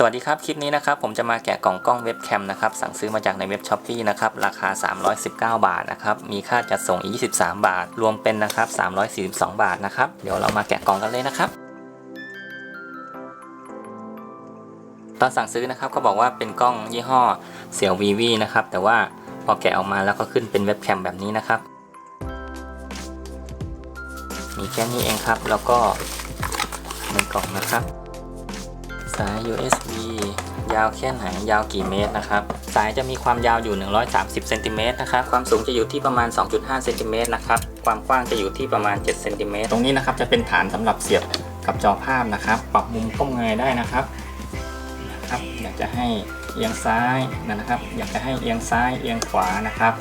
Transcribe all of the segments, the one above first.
สวัสดีครับ คลิปนี้นะครับผมจะมาแกะกล่องกล้องเว็บแคมนะครับสั่งซื้อมาจากในเว็บช้อปปีนะครับราคา 319 บาทนะครับมีค่าจัดส่งอีก23 บาท รวมเป็นนะครับ342 บาทนะครับเดี๋ยวเรามาแกะกล่องกันเลยนะครับ ตอนสั่งซื้อนะครับเขาบอกว่าเป็นกล้องยี่ห้อเสี่ยววีวีนะครับแต่ว่าพอแกะออกมาแล้วก็ขึ้นเป็นเว็บแคมแบบนี้นะครับมีแค่นี้เองครับแล้วก็ในกล่องนะครับ สาย USB ยาวแค่ไหนยาวกี่เมตรนะครับ สายจะมีความยาวอยู่ 130เซนติเมตรนะครับ ความสูงจะอยู่ที่ประมาณ 2.5เซนติเมตรนะครับ ความกว้างจะอยู่ที่ประมาณ7เซนติเมตรตรงนี้นะครับจะเป็นฐานสำหรับเสียบกับจอภาพนะครับ ปรับมุมก้มเงยได้นะครับนะครับ อยากจะให้เอียงซ้ายนะครับ อยากจะให้เอียงซ้ายเอียงขวานะครับ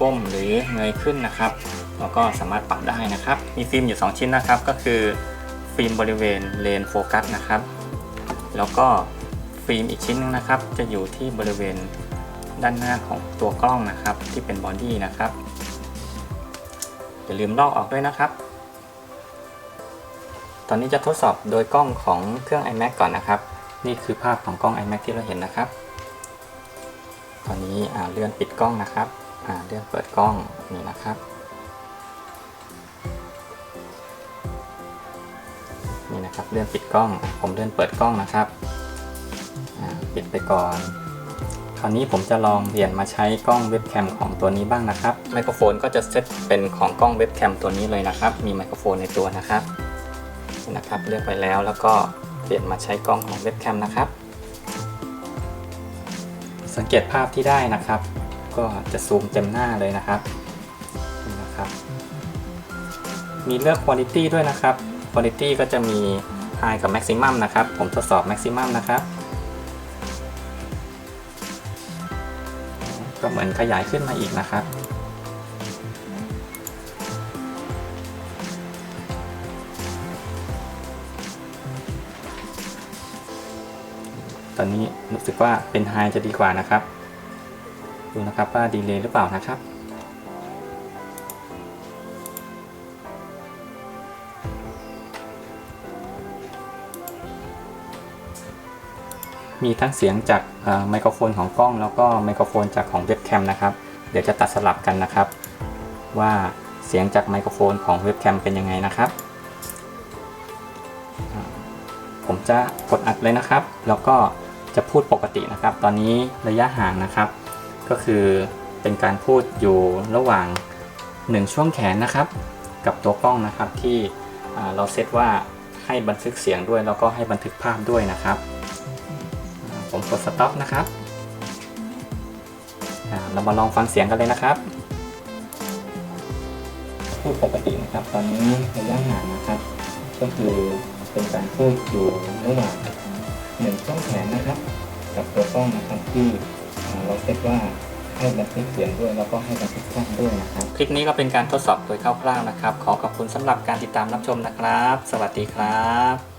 ก้มหรือเงยขึ้นนะครับเราก็สามารถปรับได้นะครับ มีฟิล์มอยู่ 2 ชิ้นนะครับ ก็คือฟิล์มบริเวณเลนโฟกัสนะครับ แล้วก็ฟิล์มอีกชิ้นนึงนะครับ จะอยู่ที่บริเวณด้านหน้าของตัวกล้องนะครับ ที่เป็นบอดี้นะครับอย่าลืมลอกออกด้วยนะครับ ตอนนี้จะทดสอบโดยกล้องของเครื่อง iMac ก่อนนะครับ นี่คือภาพของกล้อง iMac ที่เราเห็นนะครับ ตอนนี้เลื่อนปิดกล้องนะครับเลื่อนเปิดกล้องนี่นะครับ นี่นะครับเลื่อนปิดกล้อง ผมเลื่อนเปิดกล้องนะครับปิดไปก่อน คราวนี้ผมจะลองเปลี่ยนมาใช้กล้องเว็บแคมของตัวนี้บ้างนะครับ ไมโครโฟนก็จะเซตเป็นของกล้องเว็บแคมตัวนี้เลยนะครับ มีไมโครโฟนในตัวนะครับนะครับ เลือกไปแล้วแล้วก็เปลี่ยนมาใช้กล้องของเว็บแคมนะครับ สังเกตภาพที่ได้นะครับ ก็จะซูมเต็มหน้าเลยนะครับนี่นะครับ มีเลือก Quality ด้วยนะครับ Quality ก็จะมี High กับ Maximum นะครับ ผมทดสอบ Maximum นะครับ ก็เหมือนขยายขึ้นมาอีกนะครับตอนนี้รู้สึกว่าเป็น High จะดีกว่านะครับ ดูนะครับว่าดีเลย์หรือเปล่านะครับ มีทั้งเสียงจากไมโครโฟนของกล้อง แล้วก็ไมโครโฟนจากของเว็บแคมนะครับ เดี๋ยวจะตัดสลับกันนะครับ ว่าเสียงจากไมโครโฟนของเว็บแคมเป็นยังไงนะครับ ผมจะกดอัดเลยนะครับ แล้วก็จะพูดปกตินะครับ ตอนนี้ระยะห่างนะครับ ก็คือเป็นการพูดอยู่ระหว่าง 1 ช่วงแขนนะครับ กับตัวกล้องนะครับที่เราเซตว่าให้บันทึกเสียงด้วยแล้วก็ให้บันทึกภาพด้วยนะครับ ผมกด stop นะครับ เรามาลองฟังเสียงกันเลยนะครับ พูดปกตินะครับ ตอนนี้ระยะห่างนะครับ ก็คือเป็นการพูดอยู่ระหว่างหนึ่งช่องแขนนะครับ กับตัวกล้องนะครับที่เราเซตว่าให้บันทึกเสียงด้วยแล้วก็ให้บันทึกภาพด้วยนะครับ คลิปนี้ก็เป็นการทดสอบโดยคร่าวๆนะครับ ขอขอบคุณสำหรับการติดตามรับชมนะครับ สวัสดีครับ